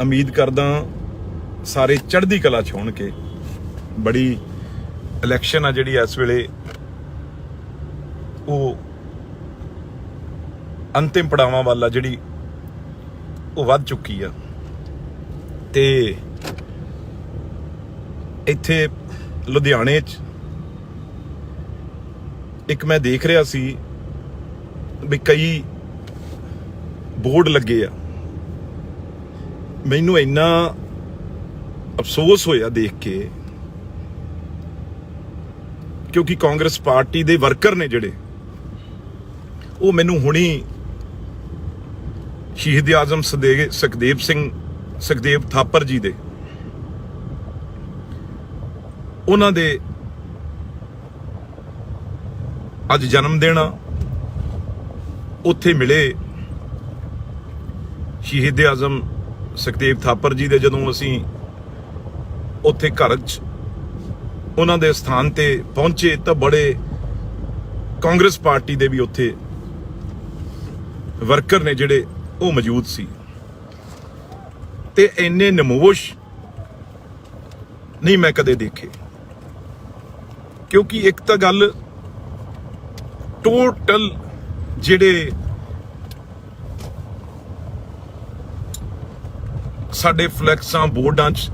ਉਮੀਦ ਕਰਦਾ ਸਾਰੇ ਚੜ੍ਹਦੀ ਕਲਾ ਚ ਹੋਣਗੇ। ਬੜੀ ਇਲੈਕਸ਼ਨ ਆ ਜਿਹੜੀ ਇਸ ਵੇਲੇ। ਉਹ ਅੰਤਿਮ ਪੜਾਵਾਂ ਵਾਲਾ ਜਿਹੜੀ ਉਹ ਵੱਧ ਚੁੱਕੀ ਆ। ਤੇ ਇੱਥੇ ਲੁਧਿਆਣੇ ਚ ਇੱਕ ਮੈਂ ਦੇਖ ਰਿਹਾ ਸੀ ਵੀ ਕਈ ਬੋਰਡ ਲੱਗੇ ਆ। ਮੈਨੂੰ ਇੰਨਾ ਅਫਸੋਸ ਹੋਇਆ ਦੇਖ ਕੇ, ਕਿਉਂਕਿ ਕਾਂਗਰਸ ਪਾਰਟੀ ਦੇ ਵਰਕਰ ਨੇ ਜਿਹੜੇ, ਉਹ ਮੈਨੂੰ ਹੁਣੀ ਸ਼ਹੀਦ ਆਜ਼ਮ ਸਦੇ ਸੁਖਦੇਵ ਸਿੰਘ, ਸੁਖਦੇਵ ਥਾਪਰ ਜੀ ਦੇ, ਉਹਨਾਂ ਦੇ ਅੱਜ ਜਨਮ ਦਿਨ ਆ। ਉੱਥੇ ਮਿਲੇ ਸ਼ਹੀਦ ਆਜ਼ਮ ਸੁਖਦੇਵ ਥਾਪਰ ਜੀ ਦੇ ਜਦੋਂ ਅਸੀਂ ਉੱਥੇ ਘਰ 'ਚ ਉਹਨਾਂ ਦੇ ਸਥਾਨ ਤੇ ਪਹੁੰਚੇ ਤਾਂ ਬੜੇ ਕਾਂਗਰਸ ਪਾਰਟੀ ਦੇ ਵੀ ਉੱਥੇ ਵਰਕਰ ਨੇ ਜਿਹੜੇ ਉਹ ਮੌਜੂਦ ਸੀ। ਤੇ ਇੰਨੇ ਨਮੋਸ਼ ਨਹੀਂ ਮੈਂ ਕਦੇ ਦੇਖੇ। ਕਿਉਂਕਿ ਇੱਕ ਤਾਂ ਗੱਲ ਟੋਟਲ ਜਿਹੜੇ ਸਾਡੇ ਫਲੈਕਸਾਂ ਬੋਰਡਾਂ 'ਚ,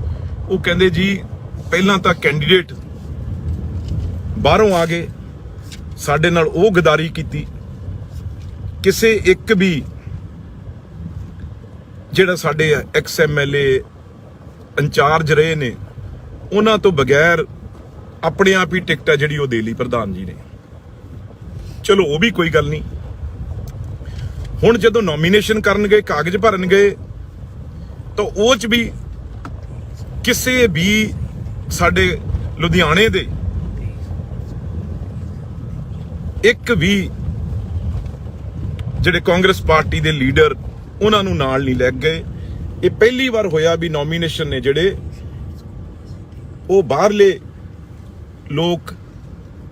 ਉਹ ਕਹਿੰਦੇ ਜੀ ਪਹਿਲਾਂ ਤਾਂ ਕੈਂਡੀਡੇਟ ਬਾਹਰੋਂ ਆ ਗਏ, ਸਾਡੇ ਨਾਲ ਉਹ ਗਦਾਰੀ ਕੀਤੀ। ਕਿਸੇ ਇੱਕ ਵੀ ਜਿਹੜਾ ਸਾਡੇ ਐਕਸ ਐਮਐਲਏ ਇੰਚਾਰਜ ਰਹੇ ਨੇ, ਉਹਨਾਂ ਤੋਂ ਬਗੈਰ ਆਪਣੇ ਆਪ ਹੀ ਟਿਕਟ ਹੈ ਜਿਹੜੀ ਉਹ ਦੇ ਲਈ ਪ੍ਰਧਾਨ ਜੀ ਨੇ। ਚਲੋ, ਉਹ ਵੀ ਕੋਈ ਗੱਲ ਨਹੀਂ। ਹੁਣ ਜਦੋਂ ਨੋਮੀਨੇਸ਼ਨ ਕਰਨ ਗਏ ਕਾਗਜ਼ ਭਰਨ ਗਏ ਤਾਂ ਉਹ ਚ ਵੀ ਕਿਸੇ ਵੀ ਸਾਡੇ ਲੁਧਿਆਣੇ ਦੇ ਇੱਕ ਵੀ ਜਿਹੜੇ ਕਾਂਗਰਸ ਪਾਰਟੀ ਦੇ ਲੀਡਰ ਉਹਨਾਂ ਨੂੰ ਨਾਲ ਨਹੀਂ ਲੈ ਗਏ। ਇਹ ਪਹਿਲੀ ਵਾਰ ਹੋਇਆ ਵੀ ਨੋਮੀਨੇਸ਼ਨ ਨੇ ਜਿਹੜੇ ਉਹ ਬਾਹਰਲੇ ਲੋਕ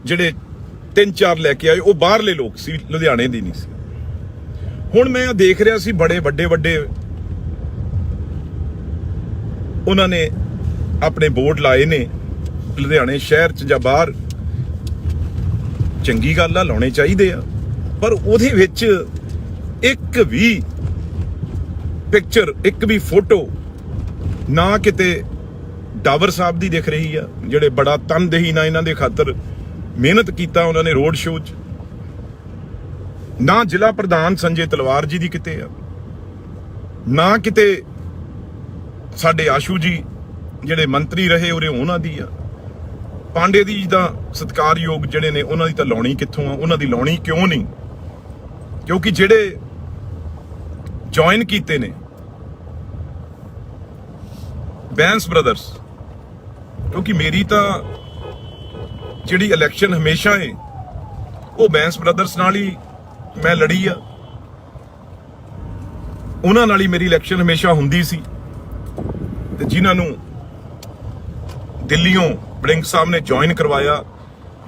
ਜਿਹੜੇ ਤਿੰਨ ਚਾਰ ਲੈ ਕੇ ਆਏ, ਉਹ ਬਾਹਰਲੇ ਲੋਕ ਸੀ, ਲੁਧਿਆਣੇ ਦੀ ਨਹੀਂ ਸੀ। ਹੁਣ ਮੈਂ ਦੇਖ ਰਿਹਾ ਸੀ, ਬੜੇ ਵੱਡੇ ਵੱਡੇ ਉਹਨਾਂ ਨੇ ਆਪਣੇ ਬੋਰਡ ਲਾਏ ਨੇ ਲੁਧਿਆਣੇ ਸ਼ਹਿਰ ਚ ਜਾਂ ਬਾਹਰ। ਚੰਗੀ ਗੱਲ ਆ, ਲਾਉਣੇ ਚਾਹੀਦੇ ਆ। ਪਰ ਉਹਦੇ ਵਿੱਚ ਇੱਕ ਵੀ ਪਿਕਚਰ ਇੱਕ ਵੀ ਫੋਟੋ ਨਾ ਕਿਤੇ ਡਾਵਰ ਸਾਹਿਬ ਦੀ ਦਿਖ ਰਹੀ ਆ, ਜਿਹੜੇ ਬੜਾ ਤਨਦੇਹੀ ਨਾਲ ਇਹਨਾਂ ਦੇ ਖਾਤਰ ਮਿਹਨਤ ਕੀਤਾ ਉਹਨਾਂ ਨੇ ਰੋਡ ਸ਼ੋਅ 'ਚ। ਨਾ ਜ਼ਿਲ੍ਹਾ ਪ੍ਰਧਾਨ ਸੰਜੇ ਤਲਵਾਰ ਜੀ ਦੀ ਕਿਤੇ ਆ, ਨਾ ਕਿਤੇ ਸਾਡੇ ਆਸ਼ੂ ਜੀ ਜਿਹੜੇ ਮੰਤਰੀ ਰਹੇ ਉਰੇ ਉਹਨਾਂ ਦੀ ਆ। ਪਾਂਡੇ ਦੀ ਦਾ ਸਤਕਾਰਯੋਗ ਜਿਹੜੇ ਨੇ ਉਹਨਾਂ ਦੀ ਤਾਂ ਲਾਉਣੀ ਕਿੱਥੋਂ ਆ? ਉਹਨਾਂ ਦੀ ਲਾਉਣੀ ਕਿਉਂ ਨਹੀਂ? ਕਿਉਂਕਿ ਜਿਹੜੇ ਜੁਆਇਨ ਕੀਤੇ ਨੇ ਬੈਂਸ ਬ੍ਰਦਰਸ ਕਿਉਂਕਿ ਮੇਰੀ ਤਾਂ ਜਿਹੜੀ ਇਲੈਕਸ਼ਨ ਹਮੇਸ਼ਾ ਹੈ ਉਹ ਬੈਂਸ ਬ੍ਰਦਰਸ ਨਾਲ ਹੀ ਮੈਂ ਲੜੀ ਆ। ਉਹਨਾਂ ਨਾਲ ਹੀ ਮੇਰੀ ਇਲੈਕਸ਼ਨ ਹਮੇਸ਼ਾ ਹੁੰਦੀ ਸੀ। ਤੇ ਜਿਨ੍ਹਾਂ ਨੂੰ ਦਿੱਲੀੋਂ ਬੜਿੰਗ ਸਾਹਿਬ ਨੇ ਜੁਆਇਨ ਕਰਵਾਇਆ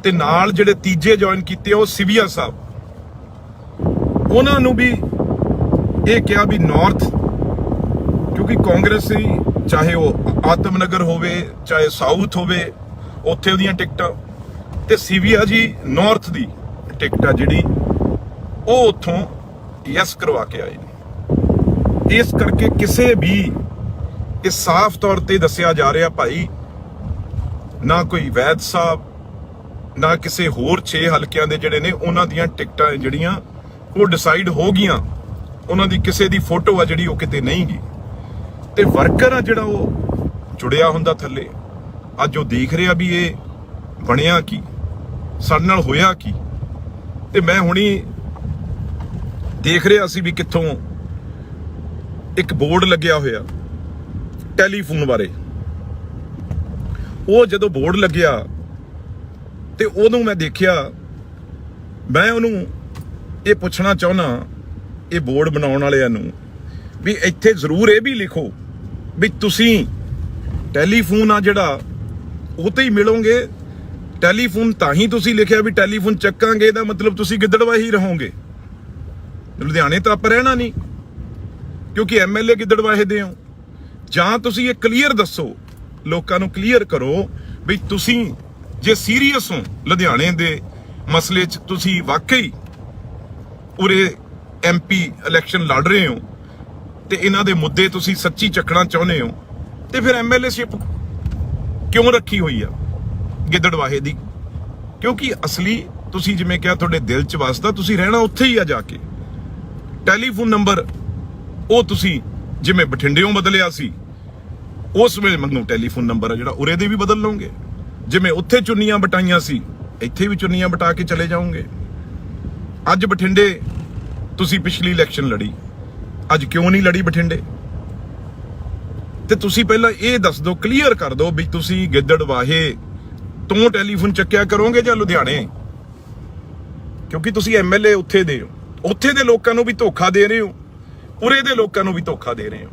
ਤੇ ਨਾਲ ਜਿਹੜੇ ਤੀਜੇ ਜੁਆਇਨ ਕੀਤੇ ਉਹ ਸਿਵਿਆ ਸਾਹਿਬ। ਉਹਨਾਂ ਨੂੰ ਵੀ ਇਹ ਕਿਹਾ ਵੀ ਨਾਰਥ ਕਿਉਂਕਿ ਕਾਂਗਰਸ ਸੀ ਚਾਹੇ ਉਹ ਆਤਮਨਗਰ ਹੋਵੇ, ਚਾਹੇ ਸਾਊਥ ਹੋਵੇ, ਉੱਥੇ ਉਹਦੀਆਂ ਟਿਕਟਾਂ। ਤੇ ਸੀਵੀਆ ਜੀ ਨਾਰਥ ਦੀ ਟਿਕਟ ਆ ਜਿਹੜੀ, ਉਹ ਉੱਥੋਂ ਯੈਸ ਕਰਵਾ ਕੇ ਆਏ ਨੇ। ਇਸ ਕਰਕੇ ਕਿਸੇ ਵੀ ਇਹ ਸਾਫ਼ ਤੌਰ ਤੇ ਦੱਸਿਆ ਜਾ ਰਿਹਾ ਭਾਈ, ਨਾ ਕੋਈ ਵੈਦ ਸਾਹਿਬ, ਨਾ ਕਿਸੇ ਹੋਰ 6 ਹਲਕਿਆਂ ਦੇ ਜਿਹੜੇ ਨੇ, ਉਹਨਾਂ ਦੀਆਂ ਟਿਕਟਾਂ ਜਿਹੜੀਆਂ, ਉਹ ਡਿਸਾਈਡ ਹੋ ਗਈਆਂ। ਉਹਨਾਂ ਦੀ ਕਿਸੇ ਦੀ ਫੋਟੋ ਆ ਜਿਹੜੀ ਉਹ ਕਿਤੇ ਨਹੀਂ ਗਈ। ਤੇ ਵਰਕਰ ਆ ਜਿਹੜਾ ਉਹ ਜੁੜਿਆ ਹੁੰਦਾ ਥੱਲੇ। ਅੱਜ ਉਹ ਦੇਖ ਰਿਹਾ ਵੀ ਇਹ ਬਣਿਆ ਕੀ, ਸਾਡੇ ਨਾਲ ਹੋਇਆ ਕੀ। ਤੇ ਮੈਂ ਹੁਣੀ ਦੇਖ ਰਿਹਾ ਸੀ ਵੀ ਕਿੱਥੋਂ ਇੱਕ ਬੋਰਡ ਲੱਗਿਆ ਹੋਇਆ। ਟੈਲੀਫੋਨ ਬਾਰੇ। ਉਹ ਜਦੋਂ ਬੋਰਡ ਲੱਗਿਆ ਤੇ ਉਦੋਂ ਮੈਂ ਦੇਖਿਆ, ਮੈਂ ਉਹਨੂੰ ਇਹ ਪੁੱਛਣਾ ਚਾਹੁੰਦਾ, ਇਹ ਬੋਰਡ ਬਣਾਉਣ ਵਾਲਿਆਂ ਨੂੰ ਵੀ ਇੱਥੇ ਜ਼ਰੂਰ ਇਹ ਵੀ ਲਿਖੋ ਵੀ ਤੁਸੀਂ ਟੈਲੀਫੋਨ ਆ ਜਿਹੜਾ, ਉਹ ਤੇ ਹੀ ਮਿਲੋਗੇ। ਟੈਲੀਫੋਨ ਤਾਂ ਹੀ ਤੁਸੀਂ ਲਿਖਿਆ ਵੀ ਟੈਲੀਫੋਨ ਚੱਕਾਂਗੇ ਇਹਦਾ ਮਤਲਬ ਤੁਸੀਂ ਗਿੱਦੜਵਾ ਹੀ ਰਹੋਗੇ। ਲੁਧਿਆਣੇ ਤਾਂ ਆਪਾਂ ਰਹਿਣਾ ਨਹੀਂ, ਕਿਉਂਕਿ ਐਮਐਲਏ ਗਿੱਦੜਵਾਹੇ ਦੇ ਹੋ। ਜਾਂ ਤੁਸੀਂ ਇਹ ਕਲੀਅਰ ਦੱਸੋ, ਲੋਕਾਂ ਨੂੰ ਕਲੀਅਰ ਕਰੋ ਵੀ ਤੁਸੀਂ ਜੇ ਸੀਰੀਅਸ ਹੋ ਲੁਧਿਆਣੇ ਦੇ ਮਸਲੇ 'ਚ, ਤੁਸੀਂ ਵਾਕਈ ਉਰੇ ਐਮਪੀ ਇਲੈਕਸ਼ਨ ਲੜ ਰਹੇ ਹੋ ਤੇ ਇਹਨਾਂ ਦੇ ਮੁੱਦੇ ਤੁਸੀਂ ਸੱਚੀ ਚੱਕਣਾ ਚਾਹੁੰਦੇ ਹੋ, ਤੇ ਫਿਰ ਐਮਐਲਏਸ਼ਿਪ ਕਿਉਂ ਰੱਖੀ ਹੋਈ ਆ ਗਿੱਦੜਵਾਹੇ ਦੀ? ਕਿਉਂਕਿ ਅਸਲੀ ਤੁਸੀਂ ਜਿਵੇਂ ਕਿਹਾ ਤੁਹਾਡੇ ਦਿਲ 'ਚ ਵਸਦਾ ਤੁਸੀਂ ਰਹਿਣਾ ਉੱਥੇ ਹੀ ਆ ਜਾ ਕੇ। ਟੈਲੀਫੋਨ ਨੰਬਰ ਉਹ ਤੁਸੀਂ ਜਿਵੇਂ ਬਠਿੰਡਿਓਂ ਬਦਲਿਆ ਸੀ, ਉਸ ਵੇਲੇ ਮੈਨੂੰ ਟੈਲੀਫੋਨ ਨੰਬਰ ਆ ਜਿਹੜਾ ਉਰੇ ਦੇ ਵੀ ਬਦਲ ਲਓਗੇ। ਜਿਵੇਂ ਉੱਥੇ ਚੁੰਨੀਆਂ ਬਟਾਈਆਂ ਸੀ, ਇੱਥੇ ਵੀ ਚੁੰਨੀਆਂ ਬਟਾ ਕੇ ਚਲੇ ਜਾਓਗੇ। ਅੱਜ ਬਠਿੰਡੇ, ਤੁਸੀਂ ਪਿਛਲੀ ਇਲੈਕਸ਼ਨ ਲੜੀ। ਅੱਜ ਕਿਉਂ ਨਹੀਂ ਲੜੀ ਬਠਿੰਡੇ? ਤੇ ਤੁਸੀਂ ਪਹਿਲਾਂ ਇਹ ਦੱਸ ਦਿਓ ਕਲੀਅਰ ਕਰ ਦਿਓ ਵੀ ਤੁਸੀਂ ਗਿੱਦੜ ਗਿੱਦੜਵਾਹੇ ਤੋਂ ਟੈਲੀਫੋਨ ਚੱਕਿਆ ਕਰੋਗੇ ਜਾਂ ਲੁਧਿਆਣੇ? ਕਿਉਂਕਿ ਤੁਸੀਂ ਐਮਐਲਏ ਉੱਥੇ ਦੇ ਹੋ। ਉੱਥੇ ਦੇ ਲੋਕਾਂ ਨੂੰ ਵੀ ਧੋਖਾ ਦੇ ਰਹੇ ਹੋ। ਉਰੇ ਦੇ ਲੋਕਾਂ ਨੂੰ ਵੀ ਧੋਖਾ ਦੇ ਰਹੇ ਹੋ।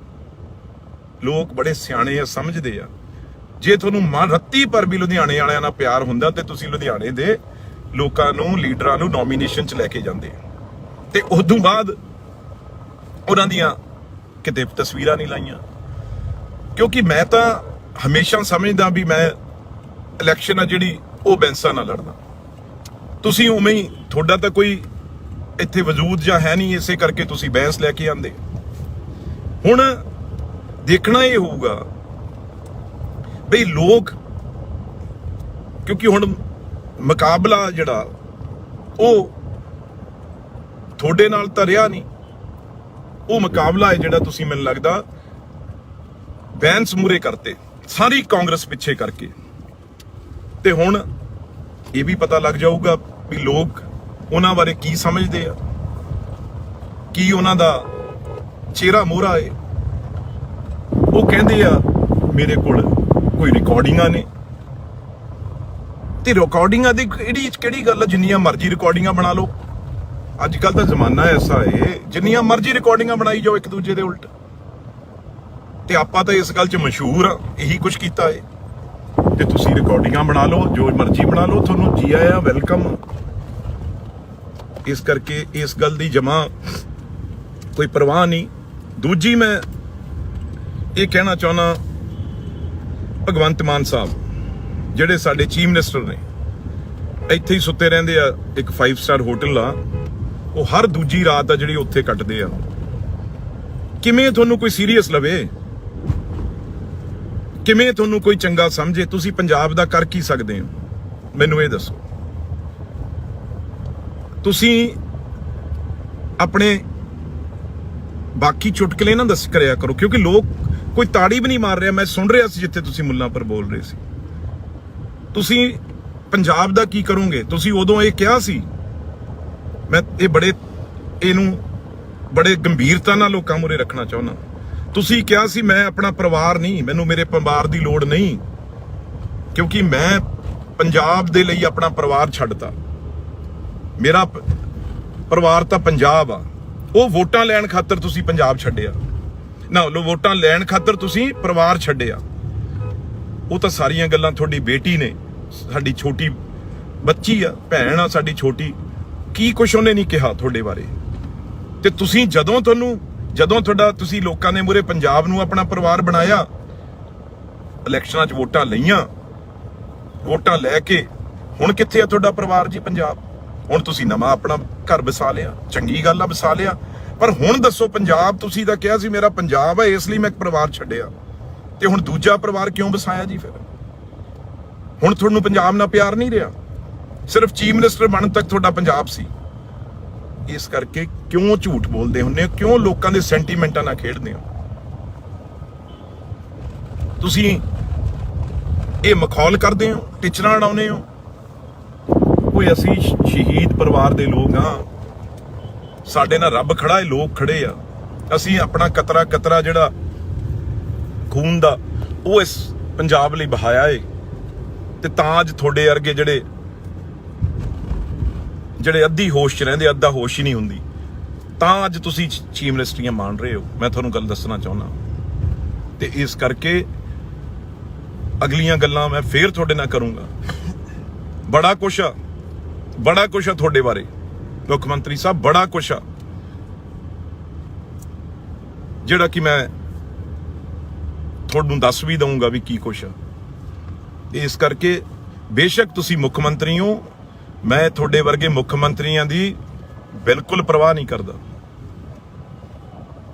ਲੋਕ ਬੜੇ ਸਿਆਣੇ ਆ, ਸਮਝਦੇ ਆ। ਜੇ ਤੁਹਾਨੂੰ ਮਨ ਰੱਤੀ ਪਰ ਵੀ ਲੁਧਿਆਣੇ ਵਾਲਿਆਂ ਨਾਲ ਪਿਆਰ ਹੁੰਦਾ ਤੇ ਤੁਸੀਂ ਲੁਧਿਆਣੇ ਦੇ ਲੋਕਾਂ ਨੂੰ, ਲੀਡਰਾਂ ਨੂੰ ਨੋਮੀਨੇਸ਼ਨ 'ਚ ਲੈ ਕੇ ਜਾਂਦੇ ਤੇ ਉਸ ਤੋਂ ਬਾਅਦ ਉਹਨਾਂ ਦੀਆਂ ਕਿਤੇ ਤਸਵੀਰਾਂ ਨਹੀਂ ਲਾਈਆਂ। ਕਿਉਂਕਿ ਮੈਂ ਤਾਂ ਹਮੇਸ਼ਾ ਸਮਝਦਾ ਵੀ ਮੈਂ ਇਲੈਕਸ਼ਨ ਆ ਜਿਹੜੀ, ਉਹ ਬੈਂਸਾਂ ਨਾਲ ਲੜਦਾ। ਤੁਸੀਂ ਉਵੇਂ ਹੀ, ਤੁਹਾਡਾ ਤਾਂ ਕੋਈ ਇੱਥੇ ਵਜੂਦ ਜਾਂ ਹੈ ਨਹੀਂ, ਇਸੇ ਕਰਕੇ ਤੁਸੀਂ ਬੈਂਸ ਲੈ ਕੇ ਆਂਦੇ। ਹੁਣ ਦੇਖਣਾ ਇਹ ਹੋਊਗਾ ਬਈ ਲੋਕ, ਕਿਉਂਕਿ ਹੁਣ ਮੁਕਾਬਲਾ ਜਿਹੜਾ, ਉਹ ਤੁਹਾਡੇ ਨਾਲ ਤਾਂ ਰਿਹਾ ਨਹੀਂ। ਉਹ ਮੁਕਾਬਲਾ ਹੈ ਜਿਹੜਾ ਤੁਸੀਂ ਮੈਨੂੰ ਲੱਗਦਾ ਬੈਂਸ ਮੂਰੇ ਕਰਤੇ, ਸਾਰੀ ਕਾਂਗਰਸ ਪਿੱਛੇ ਕਰਕੇ। ਤੇ ਹੁਣ ਇਹ ਵੀ ਪਤਾ ਲੱਗ ਜਾਊਗਾ ਵੀ ਲੋਕ ਉਹਨਾਂ ਬਾਰੇ ਕੀ ਸਮਝਦੇ ਆ? ਕੀ ਉਹਨਾਂ ਦਾ ਚਿਹਰਾ ਮੋਹਰਾ ਏ? ਉਹ ਕਹਿੰਦੇ ਆ, ਮੇਰੇ ਕੋਲ ਕੋਈ ਰਿਕਾਰਡਿੰਗਾਂ ਨੇ। ਤੇ ਰਿਕਾਰਡਿੰਗਾਂ ਦੀ ਕਿਹੜੀ ਕਿਹੜੀ ਗੱਲ ਆ? ਜਿੰਨੀਆਂ ਮਰਜ਼ੀ ਰਿਕਾਰਡਿੰਗਾਂ ਬਣਾ ਲਓ। ਅੱਜ ਕੱਲ ਦਾ ਜ਼ਮਾਨਾ ਐਸਾ ਏ, ਜਿੰਨੀਆਂ ਮਰਜ਼ੀ ਰਿਕਾਰਡਿੰਗਾਂ ਬਣਾਈ ਜਾਓ ਇੱਕ ਦੂਜੇ ਦੇ ਉਲਟ। ਤੇ ਆਪਾਂ ਤਾਂ ਇਸ ਗੱਲ 'ਚ ਮਸ਼ਹੂਰ ਆ, ਇਹੀ ਕੁਝ ਕੀਤਾ ਏ। ਤੇ ਤੁਸੀਂ ਰਿਕਾਰਡਿੰਗਾਂ ਬਣਾ ਲਓ, ਜੋ ਮਰਜ਼ੀ ਬਣਾ ਲਓ। ਤੁਹਾਨੂੰ ਜੀ ਆਇਆਂ, ਵੈਲਕਮ। ਇਸ ਕਰਕੇ ਇਸ ਗੱਲ ਦੀ ਜਮਾ ਕੋਈ ਪਰਵਾਹ ਨਹੀਂ। ਦੂਜੀ ਮੈਂ ਇਹ ਕਹਿਣਾ ਚਾਹੁੰਦਾ, ਭਗਵੰਤ ਮਾਨ ਸਾਹਿਬ, ਜਿਹੜੇ ਸਾਡੇ ਚੀਫ ਮਿਨਿਸਟਰ ਨੇ, ਇੱਥੇ ਹੀ ਸੁੱਤੇ ਰਹਿੰਦੇ ਆ, ਇੱਕ 5 ਸਟਾਰ ਹੋਟਲ ਆ, ਉਹ ਹਰ ਦੂਜੀ ਰਾਤ ਆ ਜਿਹੜੀ ਉੱਥੇ ਕੱਟਦੇ ਆ। ਕਿਵੇਂ ਤੁਹਾਨੂੰ ਕੋਈ ਸੀਰੀਅਸ ਲਵੇ? ਕਿਵੇਂ ਤੁਹਾਨੂੰ ਕੋਈ ਚੰਗਾ ਸਮਝੇ? ਤੁਸੀਂ ਪੰਜਾਬ ਦਾ ਕਰ ਕੀ ਸਕਦੇ ਹੋ? ਮੈਨੂੰ ਇਹ ਦੱਸੋ। ਤੁਸੀਂ ਆਪਣੇ ਬਾਕੀ ਚੁਟਕਲੇ ਨਾ ਦੱਸ ਕਰਿਆ ਕਰੋ, ਕਿਉਂਕਿ ਲੋਕ ਕੋਈ ਤਾੜੀ ਵੀ ਨਹੀਂ ਮਾਰ ਰਿਹਾ। ਮੈਂ ਸੁਣ ਰਿਹਾ ਸੀ ਜਿੱਥੇ ਤੁਸੀਂ ਮੁੱਲਾਂ ਪਰ ਬੋਲ ਰਹੇ ਸੀ। ਤੁਸੀਂ ਪੰਜਾਬ ਦਾ ਕੀ ਕਰੋਗੇ? ਤੁਸੀਂ ਉਦੋਂ ਇਹ ਕਿਹਾ ਸੀ, ਮੈਂ ਇਹ ਬੜੇ, ਇਹਨੂੰ ਬੜੇ ਗੰਭੀਰਤਾ ਨਾਲ ਲੋਕਾਂ ਮੂਰੇ ਰੱਖਣਾ ਚਾਹੁੰਦਾ। ਤੁਸੀਂ ਕਿਹਾ ਸੀ, ਮੈਂ ਆਪਣਾ ਪਰਿਵਾਰ ਨਹੀਂ, ਮੈਨੂੰ ਮੇਰੇ ਪਰਿਵਾਰ ਦੀ ਲੋੜ ਨਹੀਂ, ਕਿਉਂਕਿ ਮੈਂ ਪੰਜਾਬ ਦੇ ਲਈ ਆਪਣਾ ਪਰਿਵਾਰ ਛੱਡਤਾ। ਮੇਰਾ ਪਰਿਵਾਰ ਤਾਂ ਪੰਜਾਬ ਆ। ਉਹ ਵੋਟਾਂ ਲੈਣ ਖਾਤਰ ਤੁਸੀਂ ਪੰਜਾਬ ਛੱਡਿਆ। ਨਾ, ਲੋ, ਵੋਟਾਂ ਲੈਣ ਖਾਤਰ ਤੁਸੀਂ ਪਰਿਵਾਰ ਛੱਡਿਆ। ਉਹ ਤਾਂ ਸਾਰੀਆਂ ਗੱਲਾਂ ਤੁਹਾਡੀ ਬੇਟੀ ਨੇ, ਸਾਡੀ ਛੋਟੀ ਬੱਚੀ ਆ, ਭੈਣ ਆ ਸਾਡੀ ਛੋਟੀ। ਕੀ ਕੁਛ ਉਹਨੇ ਨਹੀਂ ਕਿਹਾ ਤੁਹਾਡੇ ਬਾਰੇ? ਤੇ ਤੁਸੀਂ ਜਦੋਂ ਤੁਹਾਨੂੰ, ਜਦੋਂ ਤੁਹਾਡਾ ਤੁਸੀਂ ਲੋਕਾਂ ਨੇ ਮੂਰੇ ਪੰਜਾਬ ਨੂੰ ਆਪਣਾ ਪਰਿਵਾਰ ਬਣਾਇਆ, ਇਲੈਕਸ਼ਨਾਂ 'ਚ ਵੋਟਾਂ ਲਈਆਂ, ਵੋਟਾਂ ਲੈ ਕੇ, ਹੁਣ ਕਿੱਥੇ ਆ ਤੁਹਾਡਾ ਪਰਿਵਾਰ ਜੀ ਪੰਜਾਬ? ਹੁਣ ਤੁਸੀਂ ਨਵਾਂ ਆਪਣਾ ਘਰ ਵਸਾ ਲਿਆ, ਚੰਗੀ ਗੱਲ ਆ ਵਸਾ ਲਿਆ। ਪਰ ਹੁਣ ਦੱਸੋ, ਪੰਜਾਬ ਤੁਸੀਂ ਤਾਂ ਕਿਹਾ ਸੀ ਮੇਰਾ ਪੰਜਾਬ ਹੈ ਇਸ ਲਈ ਮੈਂ ਇੱਕ ਪਰਿਵਾਰ ਛੱਡਿਆ। ਤੇ ਹੁਣ ਦੂਜਾ ਪਰਿਵਾਰ ਕਿਉਂ ਵਸਾਇਆ ਜੀ ਫਿਰ? ਹੁਣ ਤੁਹਾਨੂੰ ਪੰਜਾਬ ਨਾਲ ਪਿਆਰ ਨਹੀਂ ਰਿਹਾ? ਸਿਰਫ ਚੀਫ ਮਿਨਿਸਟਰ ਬਣਨ ਤੱਕ ਤੁਹਾਡਾ ਪੰਜਾਬ ਸੀ। ਇਸ ਕਰਕੇ ਕਿਉਂ ਝੂਠ ਬੋਲਦੇ ਹੁੰਦੇ ਹੋ? ਕਿਉਂ ਲੋਕਾਂ ਦੇ ਸੈਂਟੀਮੈਂਟਾਂ ਨਾਲ ਖੇਡਦੇ ਹੋ? ਤੁਸੀਂ ਇਹ ਮਖੌਲ ਕਰਦੇ ਹੋ, ਟਿਚਰਾਂ ਉਡਾਉਂਦੇ ਹੋ? ਕੋਈ ਅਸੀਂ ਸ਼ਹੀਦ ਪਰਿਵਾਰ ਦੇ ਲੋਕ ਆ ਸਾਡੇ ਨਾਲ ਰੱਬ ਖੜਾ ਹੈ ਲੋਕ ਖੜੇ ਆ। ਅਸੀਂ ਆਪਣਾ ਕਤਰਾ ਕਤਰਾ ਜਿਹੜਾ ਖੂਨ ਦਾ, ਉਹ ਇਸ ਪੰਜਾਬ ਲਈ ਬਹਾਇਆ ਏ। ਤੇ ਤਾਂ ਅੱਜ ਤੁਹਾਡੇ ਵਰਗੇ ਜਿਹੜੇ ਜਿਹੜੇ ਅੱਧੀ ਹੋਸ਼ 'ਚ ਰਹਿੰਦੇ, ਅੱਧਾ ਹੋਸ਼ ਹੀ ਨਹੀਂ ਹੁੰਦੀ। ਤਾਂ ਅੱਜ ਤੁਸੀਂ ਚ- ਚੀਫ ਮਿਨਿਸਟਰੀਆਂ ਮੰਨ ਰਹੇ ਹੋ। ਮੈਂ ਤੁਹਾਨੂੰ ਗੱਲ ਦੱਸਣਾ ਚਾਹੁੰਦਾ ਤੇ ਇਸ ਕਰਕੇ ਅਗਲੀਆਂ ਗੱਲਾਂ ਮੈਂ ਫੇਰ ਤੁਹਾਡੇ ਨਾਲ ਕਰੂੰਗਾ। ਬੜਾ ਕੁਛ ਆ। ਬੜਾ ਕੁਛ ਆ ਤੁਹਾਡੇ ਬਾਰੇ। ਮੁੱਖ ਮੰਤਰੀ ਸਾਹਿਬ, ਬੜਾ ਕੁਛ ਆ। ਜਿਹੜਾ ਕਿ ਮੈਂ ਤੁਹਾਨੂੰ ਦੱਸ ਵੀ ਦਊਂਗਾ ਵੀ ਕੀ ਕੁਛ ਆ। ਇਸ ਕਰਕੇ ਬੇਸ਼ੱਕ ਤੁਸੀਂ ਮੁੱਖ ਮੰਤਰੀ ਹੋ, ਮੈਂ ਤੁਹਾਡੇ ਵਰਗੇ ਮੁੱਖ ਮੰਤਰੀਆਂ ਦੀ ਬਿਲਕੁਲ ਪਰਵਾਹ ਨਹੀਂ ਕਰਦਾ।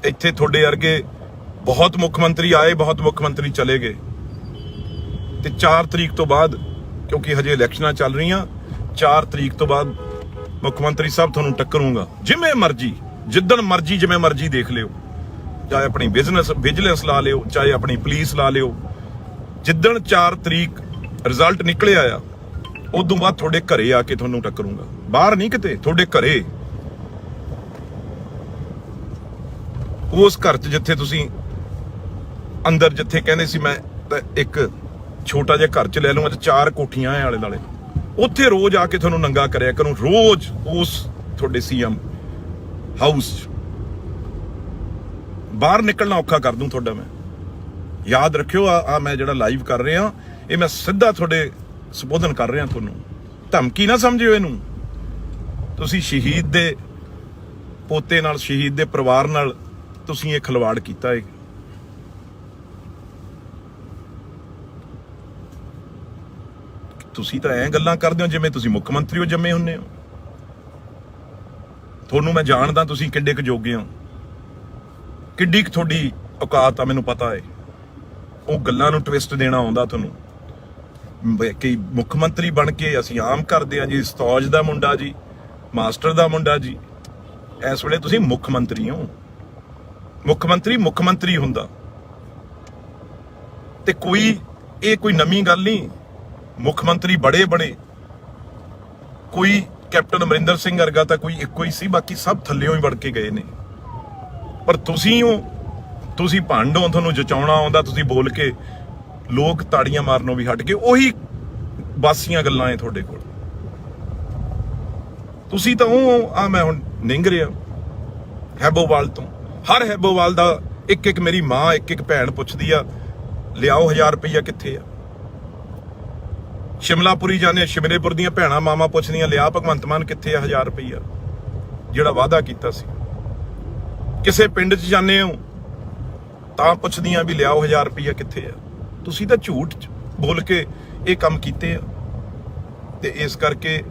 ਇੱਥੇ ਤੁਹਾਡੇ ਵਰਗੇ ਬਹੁਤ ਮੁੱਖ ਮੰਤਰੀ ਆਏ, ਬਹੁਤ ਮੁੱਖ ਮੰਤਰੀ ਚਲੇ ਗਏ। ਤੇ 4 ਤਰੀਕ ਤੋਂ ਬਾਅਦ, ਕਿਉਂਕਿ ਹਜੇ ਇਲੈਕਸ਼ਨਾਂ ਚੱਲ ਰਹੀਆਂ 4 ਤਰੀਕ ਤੋਂ ਬਾਅਦ ਮੁੱਖ ਮੰਤਰੀ ਸਾਹਿਬ ਤੁਹਾਨੂੰ ਟੱਕਰੂੰਗਾ। ਜਿਵੇਂ ਮਰਜ਼ੀ, ਜਿੱਦਣ ਮਰਜ਼ੀ, ਜਿਵੇਂ ਮਰਜ਼ੀ ਦੇਖ ਲਿਓ। ਚਾਹੇ ਆਪਣੀ ਬਿਜ਼ਨਸ ਵਿਜੀਲੈਂਸ ਲਾ ਲਿਓ, ਚਾਹੇ ਆਪਣੀ ਪੁਲਿਸ ਲਾ ਲਿਓ। ਜਿੱਦਣ 4 ਤਰੀਕ ਰਿਜ਼ਲਟ ਨਿਕਲਿਆ ਆ ਉਦੋਂ ਬਾਅਦ ਤੁਹਾਡੇ ਘਰੇ ਆ ਕੇ ਤੁਹਾਨੂੰ ਟੱਕਰੂੰਗਾ। ਬਾਹਰ ਨਹੀਂ ਕਿਤੇ, ਤੁਹਾਡੇ ਘਰੇ। ਉਸ ਘਰ 'ਚ ਜਿੱਥੇ ਤੁਸੀਂ ਅੰਦਰ ਜਿੱਥੇ ਕਹਿੰਦੇ ਸੀ ਮੈਂ, ਤਾਂ ਇੱਕ ਛੋਟਾ ਜਿਹਾ ਘਰ 'ਚ ਲੈ ਲਵਾਂ ਤੇ ਚਾਰ ਕੋਠੀਆਂ ਆਲੇ ਦਾਲੇ ਉੱਥੇ ਰੋਜ਼ ਆ ਕੇ ਤੁਹਾਨੂੰ ਨੰਗਾ ਕਰਿਆ ਕਰੂੰ। ਰੋਜ਼ ਉਸ ਤੁਹਾਡੇ ਸੀਐਮ ਹਾਊਸ 'ਚ। ਬਾਹਰ ਨਿਕਲਣਾ ਔਖਾ ਕਰ ਦੂੰ ਤੁਹਾਡਾ ਮੈਂ। ਯਾਦ ਰੱਖਿਓ, ਆ ਆ ਮੈਂ ਜਿਹੜਾ ਲਾਈਵ ਕਰ ਰਿਹਾ, ਇਹ ਮੈਂ ਸਿੱਧਾ ਤੁਹਾਡੇ ਸੰਬੋਧਨ ਕਰ ਰਿਹਾ ਤੁਹਾਨੂੰ। ਧਮਕੀ ਨਾ ਸਮਝਿਓ ਇਹਨੂੰ। ਤੁਸੀਂ ਸ਼ਹੀਦ ਦੇ ਪੋਤੇ ਨਾਲ, ਸ਼ਹੀਦ ਦੇ ਪਰਿਵਾਰ ਨਾਲ ਤੁਸੀਂ ਇਹ ਖਿਲਵਾੜ ਕੀਤਾ ਹੈ ਤੁਸੀਂ ਤਾਂ ਐਂ ਗੱਲਾਂ ਕਰਦੇ ਹੋ ਜਿਵੇਂ ਤੁਸੀਂ ਮੁੱਖ ਮੰਤਰੀ ਹੋ, ਜੰਮੇ ਹੁੰਨੇ ਹੋ। ਤੁਹਾਨੂੰ ਮੈਂ ਜਾਣਦਾ ਤੁਸੀਂ ਕਿੱਡੇ ਕੁ ਜੋਗੇ ਹੋ। ਕਿੱਡੀ ਕੁ ਤੁਹਾਡੀ ਔਕਾਤ ਆ, ਮੈਨੂੰ ਪਤਾ ਹੈ ਉਹ ਗੱਲਾਂ ਨੂੰ ਟਵਿਸਟ ਦੇਣਾ ਆਉਂਦਾ ਤੁਹਾਨੂੰ। ਕਿ ਮੁੱਖ ਮੰਤਰੀ ਬਣ ਕੇ ਅਸੀਂ ਆਮ ਕਰਦੇ ਆ ਜੀ, ਸਤੌਜ ਦਾ ਮੁੰਡਾ ਜੀ, ਮਾਸਟਰ ਦਾ ਮੁੰਡਾ ਜੀ। ਇਸ ਵੇਲੇ ਤੁਸੀਂ ਮੁੱਖ ਮੰਤਰੀ ਹੋ। ਮੁੱਖ ਮੰਤਰੀ ਮੁੱਖ ਮੰਤਰੀ ਹੁੰਦਾ। ਤੇ ਕੋਈ, ਇਹ ਕੋਈ ਨਵੀਂ ਗੱਲ ਨਹੀਂ। ਮੁੱਖ ਮੰਤਰੀ ਬੜੇ ਬਣੇ। ਕੋਈ ਕੈਪਟਨ ਅਮਰਿੰਦਰ ਸਿੰਘ ਵਰਗਾ ਤਾਂ ਕੋਈ ਇੱਕੋ ਹੀ ਸੀ, ਬਾਕੀ ਸਭ ਥੱਲੇੋਂ ਹੀ ਵੜ ਕੇ ਗਏ ਨੇ। ਪਰ ਤੁਸੀਂ ਹੋ, ਤੁਸੀਂ ਭਾਂਡੋ ਤੁਹਾਨੂੰ ਜਚਾਉਣਾ ਆਉਂਦਾ, ਤੁਸੀਂ ਬੋਲ ਕੇ ਲੋਕ ਤਾੜੀਆਂ ਮਾਰਨੋਂ ਵੀ ਹਟ ਕੇ ਉਹੀ ਬਾਸੀਆਂ ਗੱਲਾਂ ਐ ਤੁਹਾਡੇ ਕੋਲ। ਤੁਸੀਂ ਤਾਂ ਉਹ ਆ ਮੈਂ ਹੁਣ ਨਿੰਗ ਰਿਹਾ। ਹੈਬੋਵਾਲ ਤੋਂ। ਹਰ ਹੈਬੋਵਾਲ ਦਾ ਇੱਕ ਇੱਕ ਮੇਰੀ ਮਾਂ ਇੱਕ ਇੱਕ ਭੈਣ ਪੁੱਛਦੀ ਆ, ਲਿਆਓ 1000 ਰੁਪਈਆ ਕਿੱਥੇ ਆ? ਸ਼ਿਮਲਾਪੁਰੀ ਜਾਂਦੇ ਆ, ਸ਼ਿਮਲੇਪੁਰ ਦੀਆਂ ਭੈਣਾਂ ਮਾਮਾ ਪੁੱਛਦੀਆਂ ਲਿਆ ਭਗਵੰਤ ਮਾਨ ਕਿੱਥੇ ਆ 1000 ਰੁਪਈਆ? ਜਿਹੜਾ ਵਾਅਦਾ ਕੀਤਾ ਸੀ। ਕਿਸੇ ਪਿੰਡ 'ਚ ਜਾਂਦੇ ਹੋ ਤਾਂ ਪੁੱਛਦੀਆਂ ਵੀ ਲਿਆਓ 1000 ਰੁਪਈਆ ਕਿੱਥੇ ਆ। ਤੁਸੀਂ ਤਾਂ ਝੂਠ ਬੋਲ ਕੇ ਇਹ ਕੰਮ ਕੀਤੇ ਆ। ਤੇ ਇਸ ਕਰਕੇ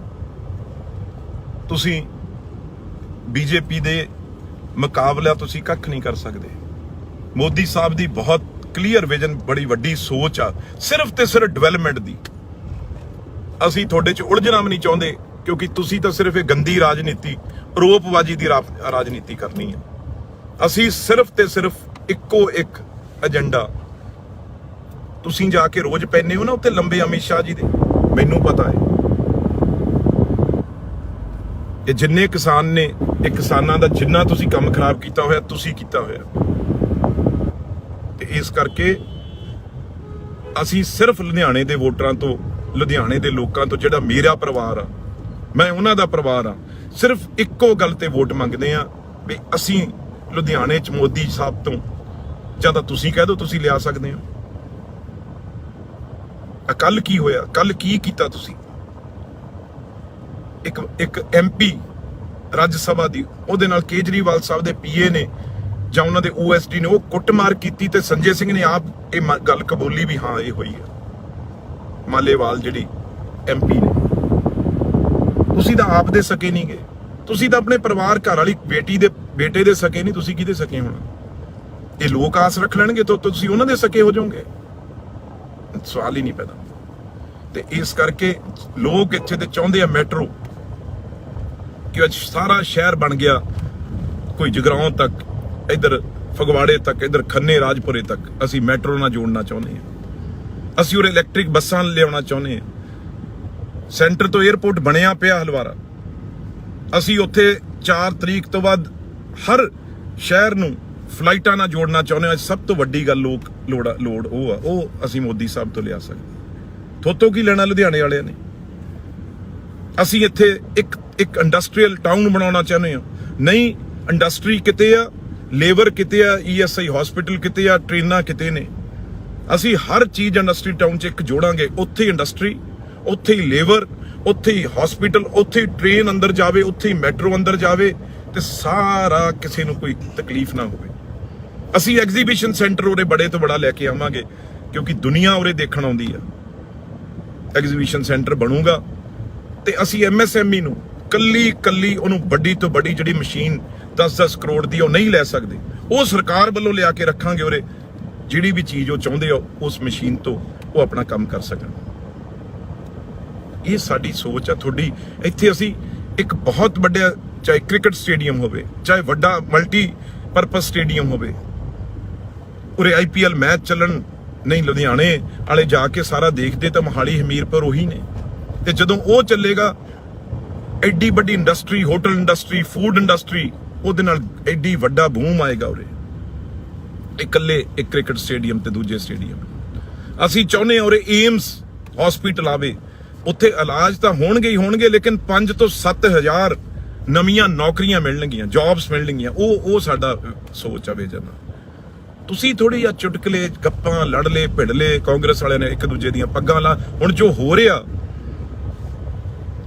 ਤੁਸੀਂ ਬੀਜੇਪੀ ਦੇ ਮੁਕਾਬਲਾ ਤੁਸੀਂ ਕੱਖ ਨਹੀਂ ਕਰ ਸਕਦੇ। ਮੋਦੀ ਸਾਹਿਬ ਦੀ ਬਹੁਤ ਕਲੀਅਰ ਵਿਜ਼ਨ ਬੜੀ ਵੱਡੀ ਸੋਚ ਆ ਸਿਰਫ ਤੇ ਸਿਰਫ ਡਿਵੈਲਪਮੈਂਟ ਦੀ। ਅਸੀਂ ਤੁਹਾਡੇ 'ਚ ਉਲਝਣਾ ਵੀ ਨਹੀਂ ਚਾਹੁੰਦੇ, ਕਿਉਂਕਿ ਤੁਸੀਂ ਤਾਂ ਸਿਰਫ ਇਹ ਗੰਦੀ ਰਾਜਨੀਤੀ, ਰੋਪਵਾਜੀ ਦੀ ਰਾਜਨੀਤੀ ਕਰਨੀ ਹੈ। ਅਸੀਂ ਸਿਰਫ ਤੇ ਸਿਰਫ ਇੱਕੋ ਇੱਕ ਏਜੰਡਾ ਤੁਸੀਂ ਜਾ ਕੇ ਰੋਜ਼ ਪੈਨੇ ਹੋ ਨਾ ਉੱਤੇ ਲੰਬੇ ਅਮਿਤ ਸ਼ਾਹ ਜੀ ਦੇ? ਮੈਨੂੰ ਪਤਾ ਹੈ। ਇਹ ਜਿੰਨੇ ਕਿਸਾਨ ਨੇ, ਇਹ ਕਿਸਾਨਾਂ ਦਾ ਜਿੰਨਾ ਤੁਸੀਂ ਕੰਮ ਖਰਾਬ ਕੀਤਾ ਹੋਇਆ, ਤੁਸੀਂ ਕੀਤਾ ਹੋਇਆ। ਤੇ ਇਸ ਕਰਕੇ ਅਸੀਂ ਸਿਰਫ ਲੁਧਿਆਣੇ ਦੇ ਵੋਟਰਾਂ ਤੋਂ ਲੁਧਿਆਣੇ ਦੇ ਲੋਕਾਂ ਤੋਂ ਜਿਹੜਾ ਮੇਰਾ ਪਰਿਵਾਰ ਆ, ਮੈਂ ਉਹਨਾਂ ਦਾ ਪਰਿਵਾਰ ਆ, ਸਿਰਫ ਇੱਕੋ ਗੱਲ ਤੇ ਵੋਟ ਮੰਗਦੇ ਆ ਵੀ ਅਸੀਂ ਲੁਧਿਆਣੇ ਚ ਮੋਦੀ ਸਾਹਿਬ ਤੋਂ ਜਾਂ ਤਾਂ ਤੁਸੀਂ ਕਹਿ ਦਿਓ ਤੁਸੀਂ ਲਿਆ ਸਕਦੇ ਹੋ। ਕੱਲ ਕੀ ਹੋਇਆ? ਕੱਲ ਕੀ ਕੀਤਾ ਤੁਸੀਂ? ਇੱਕ ਇੱਕ ਐਮਪੀ ਰਾਜ ਸਭਾ ਦੀ, ਉਹਦੇ ਨਾਲ ਕੇਜਰੀਵਾਲ ਸਾਹਿਬ ਦੇ ਪੀਏ ਨੇ ਜਾਂ ਉਹਨਾਂ ਦੇ ਓਐਸਡੀ ਨੇ ਉਹ ਕੁੱਟਮਾਰ ਕੀਤੀ ਤੇ ਸੰਜੇ ਸਿੰਘ ਨੇ ਆਪ ਇਹ ਗੱਲ ਕਬੂਲੀ ਵੀ ਹਾਂ, ਇਹ ਹੋਈ ਹੈ। ਮਾਲੇਵਾਲ ਜਿਹੜੀ ਐਮਪੀ ਨੇ। ਤੁਸੀਂ ਤਾਂ ਆਪ ਦੇ ਸਕੇ ਨਹੀਂ ਗਏ ਤੁਸੀਂ ਤਾਂ ਆਪਣੇ ਪਰਿਵਾਰ ਘਰ ਵਾਲੀ ਬੇਟੀ ਦੇ, ਬੇਟੇ ਦੇ ਸਕੇ ਨਹੀਂ, ਤੁਸੀਂ ਕਿਹਦੇ ਸਕੇ ਹੋਣਾ? ਇਹ ਲੋਕ ਆਸ ਰੱਖ ਲੈਣਗੇ ਤਾਂ ਤੁਸੀਂ ਉਹਨਾਂ ਦੇ ਸਕੇ ਹੋ ਜਾਓਗੇ। ਸਵਾਲ ਹੀ ਨਹੀਂ ਪੈਦਾ। ਤੇ ਇਸ ਕਰਕੇ ਲੋਕ ਇੱਥੇ ਤੇ ਚਾਹੁੰਦੇ ਆ ਮੈਟਰੋ ਕਿ ਅੱਜ ਸਾਰਾ ਸ਼ਹਿਰ ਬਣ ਗਿਆ। ਕੋਈ ਜਗਰਾਉਂ ਤੱਕ, ਇਧਰ ਫਗਵਾੜੇ ਤੱਕ, ਇਧਰ ਖੰਨੇ ਰਾਜਪੁਰੇ ਤੱਕ ਅਸੀਂ ਮੈਟਰੋ ਨਾਲ ਜੋੜਨਾ ਚਾਹੁੰਦੇ ਹਾਂ। ਅਸੀਂ ਉਹ ਇਲੈਕਟ੍ਰਿਕ ਬੱਸਾਂ ਲਿਆਉਣਾ ਚਾਹੁੰਦੇ ਹਾਂ। ਸੈਂਟਰ ਤੋਂ 에ਅਰਪੋਰਟ ਬਣਿਆ ਪਿਆ ਹਲਵਾਰਾ। ਅਸੀਂ ਉੱਥੇ 4 ਤਰੀਕ ਤੋਂ ਬਾਅਦ ਹਰ ਸ਼ਹਿਰ ਨੂੰ ਫਲਾਈਟਾਂ ਨਾਲ ਜੋੜਨਾ ਚਾਹੁੰਦੇ ਹਾਂ। ਸਭ ਤੋਂ ਵੱਡੀ ਗੱਲ ਲੋਕ ਲੋੜ ਲੋੜ ਉਹ ਆ। ਉਹ ਅਸੀਂ ਮੋਦੀ ਸਾਹਿਬ ਤੋਂ ਲਿਆ ਸਕਦੇ ਥੋਤੋਂ ਕੀ ਲੈਣਾ ਲੁਧਿਆਣੇ ਵਾਲਿਆਂ ਨੇ? ਅਸੀਂ ਇੱਥੇ ਇੱਕ ਇੱਕ ਇੰਡਸਟਰੀਅਲ ਟਾਊਨ ਬਣਾਉਣਾ ਚਾਹੁੰਦੇ ਹਾਂ। ਨਹੀਂ ਇੰਡਸਟਰੀ ਕਿਤੇ ਆ ਲੇਬਰ ਕਿਤੇ ਆ ਈਐਸਆਈ ਹਸਪੀਟਲ ਕਿਤੇ ਆ ਟ੍ਰੇਨਾਂ ਕਿਤੇ ਨੇ। ਅਸੀਂ ਹਰ ਚੀਜ਼ ਇੰਡਸਟਰੀ ਟਾਊਨ 'ਚ ਇੱਕ ਜੋੜਾਂਗੇ। ਉੱਥੇ ਹੀ ਇੰਡਸਟਰੀ, ਉੱਥੇ ਹੀ ਲੇਬਰ, ਉੱਥੇ ਹੀ ਹਸਪੀਟਲ ਉੱਥੇ ਹੀ ਟ੍ਰੇਨ ਅੰਦਰ ਜਾਵੇ, ਉੱਥੇ ਹੀ ਮੈਟਰੋ ਅੰਦਰ ਜਾਵੇ ਤੇ ਸਾਰਾ ਕਿਸੇ ਨੂੰ ਕੋਈ ਤਕਲੀਫ ਨਾ ਹੋਵੇ। ਅਸੀਂ ਐਗਜ਼ੀਬਿਸ਼ਨ ਸੈਂਟਰ ਉਰੇ ਬੜੇ ਤੋਂ ਬੜਾ ਲੈ ਕੇ ਆਵਾਂਗੇ, ਕਿਉਂਕਿ ਦੁਨੀਆ ਉਰੇ ਦੇਖਣ ਆਉਂਦੀ ਆ। ਐਗਜ਼ੀਬਿਸ਼ਨ ਸੈਂਟਰ ਬਣੂਗਾ ਤੇ ਅਸੀਂ ਐਮਐਸਐਮਈ ਨੂੰ ਕੱਲੀ ਕੱਲੀ ਉਹਨੂੰ ਵੱਡੀ ਤੋਂ ਵੱਡੀ ਜਿਹੜੀ ਮਸ਼ੀਨ 10-10 ਕਰੋੜ ਦੀ ਉਹ ਨਹੀਂ ਲੈ ਸਕਦੇ। ਉਹ ਸਰਕਾਰ ਵੱਲੋਂ ਲਿਆ ਕੇ ਰੱਖਾਂਗੇ ਉਰੇ। ਜਿਹੜੀ ਵੀ ਚੀਜ਼ ਉਹ ਚਾਹੁੰਦੇ ਆ, ਉਸ ਮਸ਼ੀਨ ਤੋਂ ਉਹ ਆਪਣਾ ਕੰਮ ਕਰ ਸਕਣ। ਇਹ ਸਾਡੀ ਸੋਚ ਆ, ਤੁਹਾਡੀ। ਇੱਥੇ ਅਸੀਂ ਇੱਕ ਬਹੁਤ ਵੱਡਾ, ਚਾਹੇ ਕ੍ਰਿਕਟ ਸਟੇਡੀਅਮ ਹੋਵੇ, ਚਾਹੇ ਵੱਡਾ ਮਲਟੀ ਪਰਪਸ ਸਟੇਡੀਅਮ ਹੋਵੇ, ਉਰੇ ਆਈਪੀਐਲ ਮੈਚ ਚੱਲਣ ਨਹੀਂ, ਲੁਧਿਆਣੇ ਵਾਲੇ ਜਾ ਕੇ ਸਾਰਾ ਦੇਖਦੇ ਤਾਂ ਮੋਹਾਲੀ, ਹਮੀਰਪੁਰ ਉਹੀ ਨੇ। ਤੇ ਜਦੋਂ ਉਹ ਚੱਲੇਗਾ, ਐਡੀ ਵੱਡੀ industry, hotel industry, food industry, ਉਹਦੇ ਨਾਲ ਐਡੀ ਵੱਡਾ ਬੂਮ ਆਏਗਾ ਉਰੇ। ਇਕੱਲੇ ਇੱਕ ਕ੍ਰਿਕਟ ਸਟੇਡੀਅਮ ਤੇ ਦੂਜੇ ਸਟੇਡੀਅਮ। ਅਸੀਂ ਚਾਹੁੰਦੇ ਹਾਂ ਉਰੇ ਏਮਸ ਹਸਪੀਟਲ ਆਵੇ। ਉੱਥੇ ਇਲਾਜ ਤਾਂ ਹੋਣਗੇ ਹੀ ਹੋਣਗੇ, ਲੇਕਿਨ 5 ਤੋਂ 7000 ਨਵੀਆਂ ਨੌਕਰੀਆਂ ਮਿਲਣਗੀਆਂ, ਜੌਬਸ ਮਿਲਣਗੀਆਂ। ਉਹ ਉਹ ਸਾਡਾ ਸੋਚ ਆ ਵੇਜਨ ਤੁਸੀਂ ਥੋੜੀ ਜਿਹਾ ਚੁਟਕਲੇ, ਗੱਪਾਂ, ਲੜਲੇ, ਭਿੜਲੇ, ਕਾਂਗਰਸ ਵਾਲਿਆਂ ਨੇ ਇੱਕ ਦੂਜੇ ਦੀਆਂ ਪੱਗਾਂ ਲਾ ਹੁਣ ਜੋ ਹੋ ਰਿਹਾ,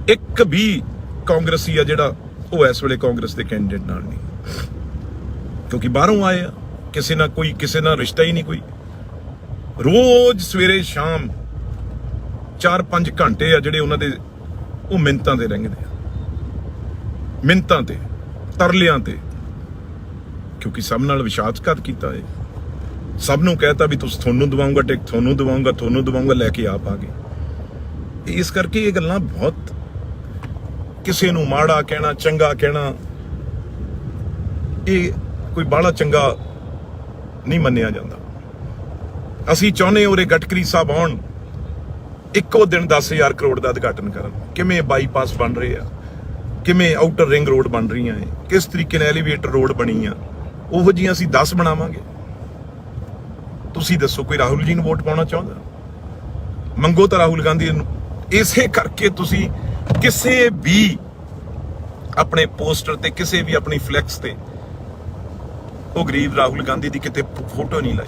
ਇੱਕ ਵੀ ਕਾਂਗਰਸੀ ਆ ਜਿਹੜਾ ਉਹ ਇਸ ਵੇਲੇ ਕਾਂਗਰਸ ਦੇ ਕੈਂਡੀਡੇਟ ਨਾਲ ਨਹੀਂ। ਕਿਉਂਕਿ ਬਾਹਰੋਂ ਆਏ ਆ। ਕਿਸੇ ਨਾਲ ਕੋਈ, ਕਿਸੇ ਨਾਲ ਰਿਸ਼ਤਾ ਹੀ ਨਹੀਂ ਕੋਈ। ਰੋਜ਼ ਸਵੇਰੇ ਸ਼ਾਮ 4-5 ਘੰਟੇ ਆ ਜਿਹੜੇ ਉਹਨਾਂ ਦੇ, ਉਹ ਮਿੰਤਾਂ ਤੇ ਰਹਿੰਦੇ ਆ। ਮਿੰਤਾਂ ਤੇ, ਤਰਲਿਆਂ ਤੇ। ਕਿਉਂਕਿ ਸਭ ਨਾਲ ਵਿਸ਼ਵਾਸਘਾਤ ਕੀਤਾ ਹੈ। ਸਭ ਨੂੰ ਕਹਿਤਾ ਵੀ ਤੁਸੀਂ ਤੁਹਾਨੂੰ ਦਵਾਉਂਗਾ, ਟਿਕ ਤੁਹਾਨੂੰ ਦਵਾਉਂਗਾ ਤੁਹਾਨੂੰ ਦਵਾਉਂਗਾ, ਲੈ ਕੇ ਆਪ ਆ ਗਏ। ਇਸ ਕਰਕੇ ਇਹ ਗੱਲਾਂ ਬਹੁਤ ਕਿਸੇ ਨੂੰ ਮਾੜਾ ਕਹਿਣਾ, ਚੰਗਾ ਕਹਿਣਾ, ਇਹ ਕੋਈ ਬਾਹਲਾ ਚੰਗਾ ਨਹੀਂ ਮੰਨਿਆ ਜਾਂਦਾ। ਅਸੀਂ ਚਾਹੁੰਦੇ ਉਰੇ ਗਟਕਰੀ ਸਾਹਿਬ ਆਉਣ। ਇੱਕੋ ਦਿਨ 10000 ਕਰੋੜ ਦਾ ਉਦਘਾਟਨ ਕਰਨ। ਕਿਵੇਂ ਬਾਈਪਾਸ ਬਣ ਰਹੇ ਆ? ਕਿਵੇਂ ਆਊਟਰ ਰਿੰਗ ਰੋਡ ਬਣ ਰਹੀਆਂ ਹੈ ਕਿਸ ਤਰੀਕੇ ਨਾਲ ਐਲੀਵੇਟਰ ਰੋਡ ਬਣੀ ਆ? ਉਹੋ ਜਿਹੀਆਂ ਅਸੀਂ 10 ਬਣਾਵਾਂਗੇ। ਤੁਸੀਂ ਦੱਸੋ, ਕੋਈ ਰਾਹੁਲ ਜੀ ਨੂੰ ਵੋਟ ਪਾਉਣਾ ਚਾਹੁੰਦਾ? ਮੰਗੋ ਤਾਂ ਰਾਹੁਲ ਗਾਂਧੀ ਨੂੰ। ਇਸੇ ਕਰਕੇ ਤੁਸੀਂ ਕਿਸੇ ਵੀ ਆਪਣੇ ਪੋਸਟਰ ਤੇ, ਕਿਸੇ ਵੀ ਆਪਣੀ ਫਲੈਕਸ ਤੇ ਉਹ ਗਰੀਬ ਰਾਹੁਲ ਗਾਂਧੀ ਦੀ ਕਿਤੇ ਫੋਟੋ ਨਹੀਂ ਲਾਈ।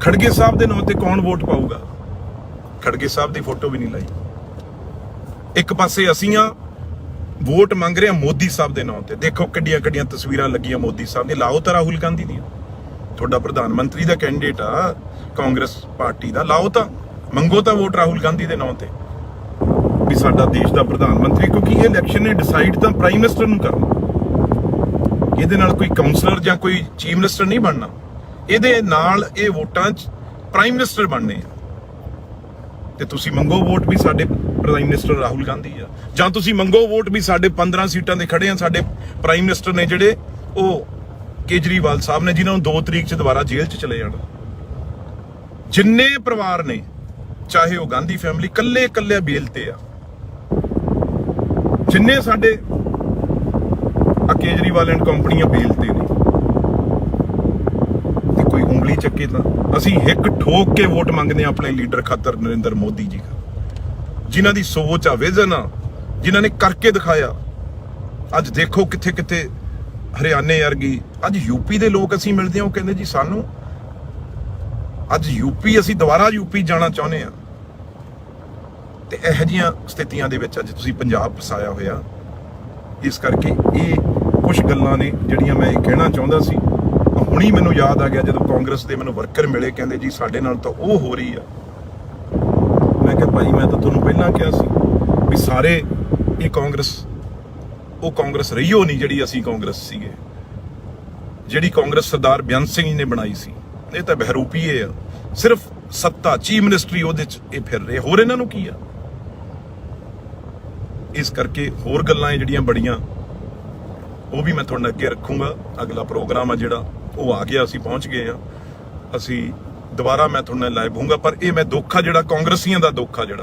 ਖੜਗੇ ਸਾਹਿਬ ਦੇ ਨਾਂ ਤੇ ਕੌਣ ਵੋਟ ਪਾਊਗਾ? ਖੜਗੇ ਸਾਹਿਬ ਦੀ ਫੋਟੋ ਵੀ ਨਹੀਂ ਲਾਈ। ਇੱਕ ਪਾਸੇ ਅਸੀਂ ਆ, ਵੋਟ ਮੰਗ ਰਹੇ ਆ ਮੋਦੀ ਸਾਹਿਬ ਦੇ ਨਾਂ ਤੇ। ਦੇਖੋ ਕਿੱਡੀਆਂ ਕਿੱਡੀਆਂ ਤਸਵੀਰਾਂ ਲੱਗੀਆਂ ਮੋਦੀ ਸਾਹਿਬ ਨੇ ਲਾਓ ਤਾਂ ਰਾਹੁਲ ਗਾਂਧੀ ਦੀਆਂ। ਤੁਹਾਡਾ ਪ੍ਰਧਾਨ ਮੰਤਰੀ ਦਾ ਕੈਂਡੀਡੇਟ ਆ, ਕਾਂਗਰਸ ਪਾਰਟੀ ਦਾ। ਲਾਓ ਤਾਂ, ਮੰਗੋ ਤਾਂ ਵੋਟ ਰਾਹੁਲ ਗਾਂਧੀ ਦੇ ਨਾਂ ਤੇ। ਵੀ ਸਾਡਾ ਦੇਸ਼ ਦਾ ਪ੍ਰਧਾਨ ਮੰਤਰੀ, ਕਿਉਂਕਿ ਇਹ ਇਲੈਕਸ਼ਨ ਨੇ ਡਿਸਾਈਡ ਤਾਂ ਪ੍ਰਾਈਮ ਮਿਨਿਸਟਰ ਨੂੰ ਕਰਨਾ। ਇਹਦੇ ਨਾਲ ਕੋਈ ਕਾਉਂਸਲਰ ਜਾਂ ਕੋਈ ਚੀਫ ਮਿਨਿਸਟਰ ਨਹੀਂ ਬਣਨਾ। ਇਹਦੇ ਨਾਲ ਇਹ ਵੋਟਾਂ 'ਚ ਪ੍ਰਾਈਮ ਮਿਨਿਸਟਰ ਬਣਨੇ ਆ। ਤੇ ਤੁਸੀਂ ਮੰਗੋ ਵੋਟ ਵੀ ਸਾਡੇ ਪ੍ਰਾਈਮ ਮਿਨਿਸਟਰ ਰਾਹੁਲ ਗਾਂਧੀ ਆ। ਜਾਂ ਤੁਸੀਂ ਮੰਗੋ ਵੋਟ ਵੀ ਸਾਡੇ 15 ਸੀਟਾਂ ਤੇ ਖੜੇ ਆ, ਸਾਡੇ ਪ੍ਰਾਈਮ ਮਿਨਿਸਟਰ ਨੇ ਜਿਹੜੇ ਉਹ ਕੇਜਰੀਵਾਲ ਸਾਹਿਬ ਨੇ, ਜਿਨ੍ਹਾਂ ਨੂੰ 2 ਤਰੀਕ 'ਚ ਦੁਬਾਰਾ ਜੇਲ੍ਹ 'ਚ ਚਲੇ ਜਾਣਾ। ਜਿੰਨੇ ਪਰਿਵਾਰ ਨੇ, ਚਾਹੇ ਉਹ ਗਾਂਧੀ ਫੈਮਿਲੀ ਕੱਲੇ ਕੱਲੇ ਬੇਲ ਤੇ ਆ। ਜਿੰਨੇ ਸਾਡੇ ਆ ਕੇਜਰੀਵਾਲ ਐਂਡ ਕੰਪਨੀਆਂ ਬੇਲ ਤੇ ਨੇ। ਤੇ ਕੋਈ ਉਂਗਲੀ ਚੱਕੇ ਤਾਂ। ਅਸੀਂ ਹਿੱਕ ਠੋਕ ਕੇ ਵੋਟ ਮੰਗਦੇ ਆ ਆਪਣੇ ਲੀਡਰ ਖਾਤਰ ਨਰਿੰਦਰ ਮੋਦੀ ਜੀ ਜਿਨ੍ਹਾਂ ਦੀ ਸੋਚ ਆ, ਵਿਜ਼ਨ ਆ, ਜਿਨ੍ਹਾਂ ਨੇ ਕਰਕੇ ਦਿਖਾਇਆ। ਅੱਜ ਦੇਖੋ ਕਿੱਥੇ ਕਿੱਥੇ ਹਰਿਆਣੇ ਵਰਗੀ, ਅੱਜ ਯੂਪੀ ਦੇ ਲੋਕ ਅਸੀਂ ਮਿਲਦੇ ਹਾਂ, ਉਹ ਕਹਿੰਦੇ ਜੀ ਸਾਨੂੰ ਅੱਜ ਯੂਪੀ ਅਸੀਂ ਦੁਬਾਰਾ ਯੂਪੀ ਜਾਣਾ ਚਾਹੁੰਦੇ ਆ ਤੇ ਇਹੋ ਜਿਹੀਆਂ ਸਥਿਤੀਆਂ ਦੇ ਵਿੱਚ ਅੱਜ ਤੁਸੀਂ ਪੰਜਾਬ ਫਸਾਇਆ ਹੋਇਆ। ਇਸ ਕਰਕੇ ਇਹ ਕੁਝ ਗੱਲਾਂ ਨੇ ਜਿਹੜੀਆਂ ਮੈਂ ਇਹ ਕਹਿਣਾ ਚਾਹੁੰਦਾ ਸੀ। ਹੁਣੀ ਮੈਨੂੰ ਯਾਦ ਆ ਗਿਆ ਜਦੋਂ ਕਾਂਗਰਸ ਦੇ ਮੈਨੂੰ ਵਰਕਰ ਮਿਲੇ, ਕਹਿੰਦੇ ਜੀ ਸਾਡੇ ਨਾਲ ਤਾਂ ਉਹ ਹੋ ਰਹੀ ਆ। ਮੈਂ ਕਿਹਾ ਭਾਈ, ਮੈਂ ਤਾਂ ਤੁਹਾਨੂੰ ਪਹਿਲਾਂ ਕਿਹਾ ਸੀ ਵੀ ਸਾਰੇ ਇਹ ਕਾਂਗਰਸ, ਉਹ ਕਾਂਗਰਸ ਰਹੀਓ ਨਹੀਂ ਜਿਹੜੀ ਅਸੀਂ ਕਾਂਗਰਸ ਸੀਗੇ। ਜਿਹੜੀ ਕਾਂਗਰਸ ਸਰਦਾਰ ਬਿਆਨ ਸਿੰਘ ਜੀ ਨੇ ਬਣਾਈ ਸੀ। ਇਹ ਤਾਂ ਬਹਿਰੂਪੀਏ ਆ। ਸਿਰਫ ਸੱਤਾ, ਚੀਫ ਮਿਨਿਸਟਰੀ ਉਹਦੇ ਚ ਇਹ ਫਿਰ ਰਹੇ। ਹੋਰ ਇਹਨਾਂ ਨੂੰ ਕੀ ਆ? ਇਸ ਕਰਕੇ ਹੋਰ ਗੱਲਾਂ ਜਿਹੜੀਆਂ ਬੜੀਆਂ ਉਹ ਵੀ ਮੈਂ ਤੁਹਾਡੇ ਅੱਗੇ ਰੱਖੂੰਗਾ। ਅਗਲਾ ਪ੍ਰੋਗਰਾਮ ਆ ਜਿਹੜਾ, ਉਹ ਆ ਗਿਆ, ਅਸੀਂ ਪਹੁੰਚ ਗਏ ਆ ਅਸੀਂ ਦੁਬਾਰਾ ਮੈਂ ਤੁਹਾਡੇ ਨਾਲ ਲਾਈਵ ਹੋਊਂਗਾ, ਪਰ ਇਹ ਮੈਂ ਦੁੱਖ ਆ ਜਿਹੜਾ, ਕਾਂਗਰਸੀਆਂ ਦਾ ਦੁੱਖ ਆ ਜਿਹੜਾ।